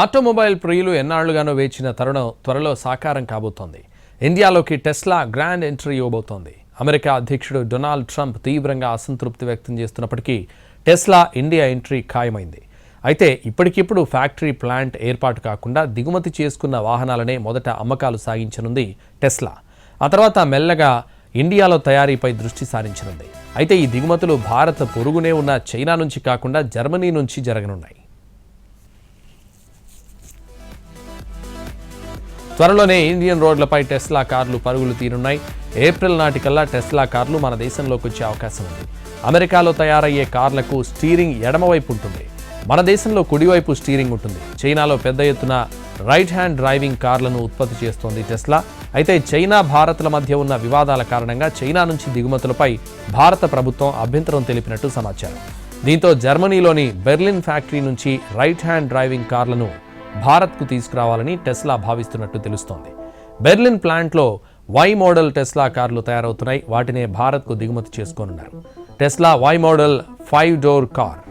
Automobile ప్రియులు ఎన్నాళ్ళుగానో వేచిన తరుణం త్వరలో సాకారం కాబోతోంది. ఇండియాలోకి టెస్లా గ్రాండ్ ఎంట్రీ ఇవ్వబోతోంది. అమెరికా అధ్యక్షుడు డొనాల్డ్ ట్రంప్ తీవ్రంగా అసంతృప్తి వ్యక్తం చేస్తున్నప్పటికీ టెస్లా ఇండియా ఎంట్రీ ఖాయమైంది. అయితే ఇప్పటికిప్పుడు ఫ్యాక్టరీ ప్లాంట్ ఏర్పాటు కాకుండా దిగుమతి చేసుకున్న వాహనాలనే మొదట అమ్మకాలు సాగించనుంది టెస్లా. ఆ తర్వాత మెల్లగా ఇండియాలో తయారీపై దృష్టి సారించనుంది. అయితే ఈ దిగుమతులు భారత్ పొరుగునే ఉన్న చైనా నుంచి కాకుండా జర్మనీ నుంచి జరగనున్నాయి. త్వరలోనే ఇండియన్ రోడ్లపై టెస్లా కార్లు పరుగులు తీరున్నాయి. ఏప్రిల్ నాటికల్లా టెస్లా కార్లు మన దేశంలోకి వచ్చే అవకాశం ఉంది. అమెరికాలో తయారయ్యే కార్లకు స్టీరింగ్ ఎడమవైపు ఉంటుంది. మన దేశంలో కుడివైపు స్టీరింగ్ ఉంటుంది. చైనాలో పెద్ద ఎత్తున రైట్ హ్యాండ్ డ్రైవింగ్ కార్లను ఉత్పత్తి చేస్తోంది టెస్లా. అయితే చైనా భారత్ల మధ్య ఉన్న వివాదాల కారణంగా చైనా నుంచి దిగుమతులపై భారత ప్రభుత్వం అభ్యంతరం తెలిపినట్టు సమాచారం. దీంతో జర్మనీలోని బెర్లిన్ ఫ్యాక్టరీ నుంచి రైట్ హ్యాండ్ డ్రైవింగ్ కార్లను భారత్కు తీసుకురావాలని టెస్లా భావిస్తున్నట్టు తెలుస్తోంది. బెర్లిన్ ప్లాంట్లో వై మోడల్ టెస్లా కార్లు తయారవుతున్నాయి. వాటినే భారత్కు దిగుమతి చేసుకోనున్నారు. Tesla Y model five door car